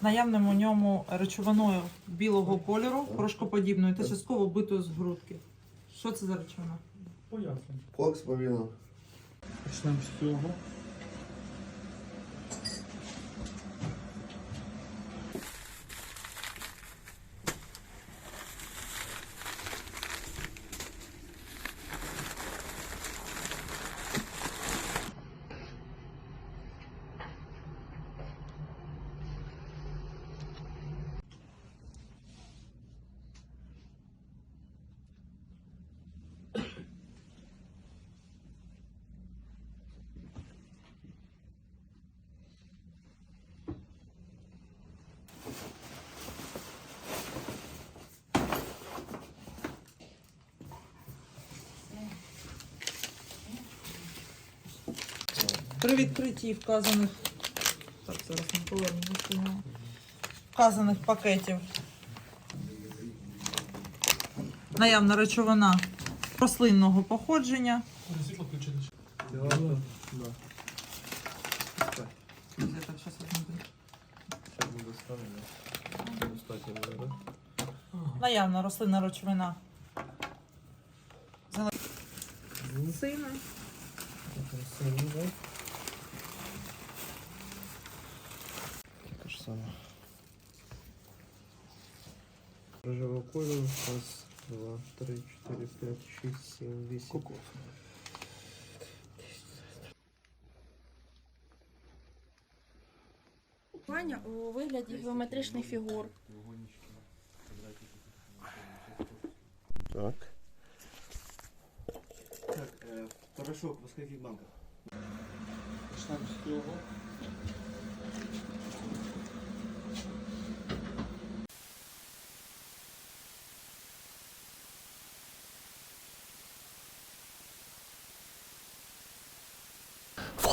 З наявним у ньому речовиною білого кольору, порошкоподібною та частково битою з грудки. Що це за речовина? Пояснення. Кокс повіно. Почнемо з цього. При відкритті вказаних так, зараз ми повернемося. Вказаних пакетів. Наявна речовина рослинного походження. Так. Наявна рослинна речовина. Сина. Те же самое. Рожевого кольору. Раз, два, три, четыре, пять, шесть, семь, восемь. Ваня у вигляді геометричних фігур. Так. Так, э, порошок в скольких банках? Почнемо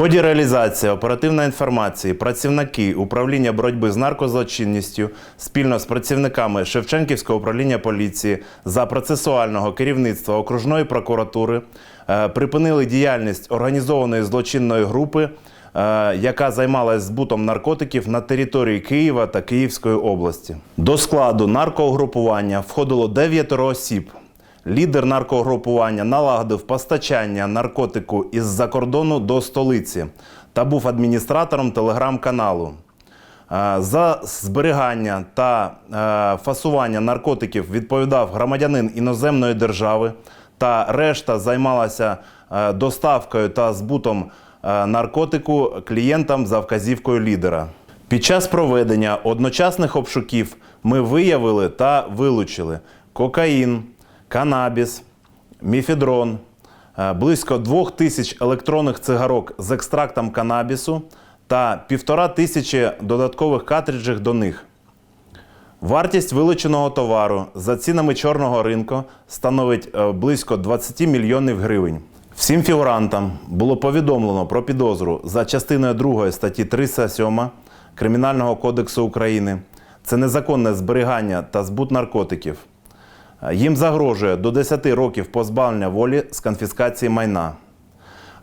ході реалізації оперативної інформації працівники управління боротьби з наркозлочинністю спільно з працівниками Шевченківського управління поліції за процесуального керівництва окружної прокуратури е, припинили діяльність організованої злочинної групи, е, яка займалась збутом наркотиків на території Києва та Київської області. До складу наркоугрупування входило дев'ятеро осіб. Лідер наркогрупування налагодив постачання наркотику із-за кордону до столиці та був адміністратором телеграм-каналу. Е, За зберігання та е, фасування наркотиків відповідав громадянин іноземної держави, та решта займалася е, доставкою та збутом наркотику клієнтам за вказівкою лідера. Під час проведення одночасних обшуків ми виявили та вилучили кокаїн, канабіс, міфедрон, е, близько двох тисяч електронних цигарок з екстрактом канабісу та півтора тисячі додаткових картриджів до них. Вартість вилученого товару за цінами чорного ринку становить е, близько 20 мільйонів гривень. Всім фігурантам було повідомлено про підозру за частиною 2 статті 307 Кримінального кодексу України. Це незаконне зберігання та збут наркотиків. Їм загрожує до 10 років позбавлення волі з конфіскації майна.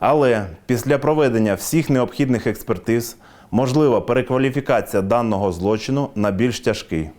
Але після проведення всіх необхідних експертиз можлива перекваліфікація даного злочину на більш тяжкий.